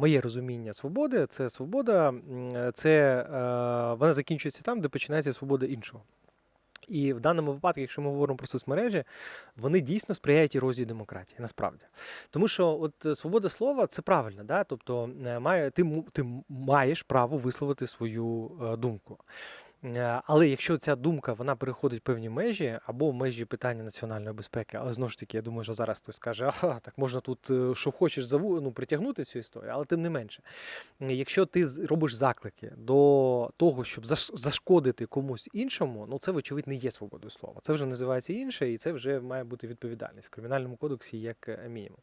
Моє розуміння свободи це свобода, це е, вона закінчується там, де починається свобода іншого. І в даному випадку, якщо ми говоримо про соцмережі, вони дійсно сприяють ерозії демократії, насправді. Тому що от е, свобода слова це правильно, да? тобто е, має, ти, ти маєш право висловити свою е, думку. Е, Але якщо ця думка вона переходить певні межі або межі питання національної безпеки, але знову ж таки, я думаю, що зараз хтось скаже, ага, так можна тут е, що хочеш заву, ну, притягнути цю історію, але тим не менше, якщо ти робиш заклики до того, щоб зашкодити комусь іншому, ну це вочевидь не є свободою слова. Це вже називається інше, і це вже має бути відповідальність в кримінальному кодексі, як е, мінімум.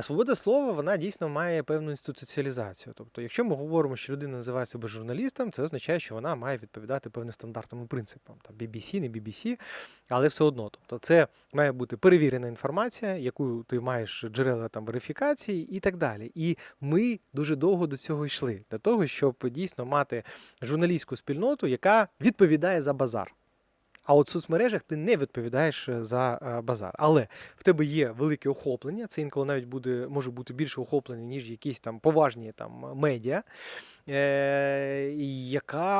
Свобода слова вона дійсно має певну інституціалізацію. Тобто, якщо ми говоримо, що людина називає себе журналістом, це означає, що вона має відповідати певним стандартам і принципам. Там BBC, не BBC, але все одно. Тобто, це має бути перевірена інформація, яку ти маєш джерела там верифікації і так далі. І ми дуже довго до цього йшли, для того, щоб дійсно мати журналістську спільноту, яка відповідає за базар. А от в соцмережах ти не відповідаєш е, за е, базар. Але в тебе є велике охоплення, це інколи навіть буде, може бути більше охоплення, ніж якісь там поважні там медіа, яка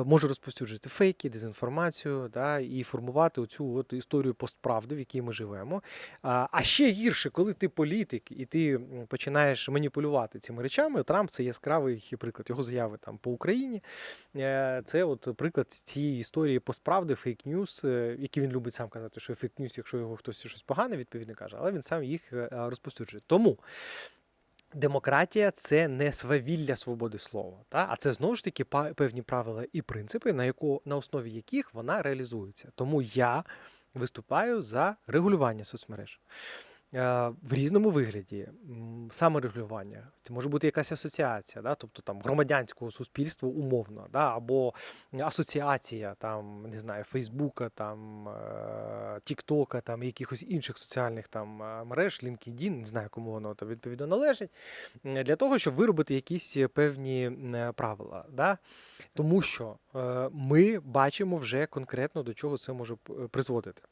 е, може розповсюджувати фейки, дезінформацію, да, і формувати оцю от історію постправди, в якій ми живемо. А, ще гірше, коли ти політик і ти починаєш маніпулювати цими речами. Трамп це яскравий приклад його заяви там по Україні. Е, Це от приклад цієї історії постправди, фейк-ньюс, е, які він любить сам казати, що фейк-ньюс, якщо його хтось щось погане відповідно каже, але він сам їх е, розповсюджує. Тому демократія це не свавілля свободи слова, та? а це знову ж таки певні правила і принципи, на, яку, на основі яких вона реалізується. Тому я виступаю за регулювання соцмереж. Е, В різному вигляді саморегулювання, це може бути якась асоціація, да? тобто там громадянського суспільства умовно, да? або асоціація там, не знаю, Фейсбука, там, е, Тіктока, там, якихось інших соціальних там е, мереж, LinkedIn, не знаю, кому воно там відповідно належить, для того, щоб виробити якісь певні правила. Да? Тому що ми бачимо вже конкретно до чого це може призводити.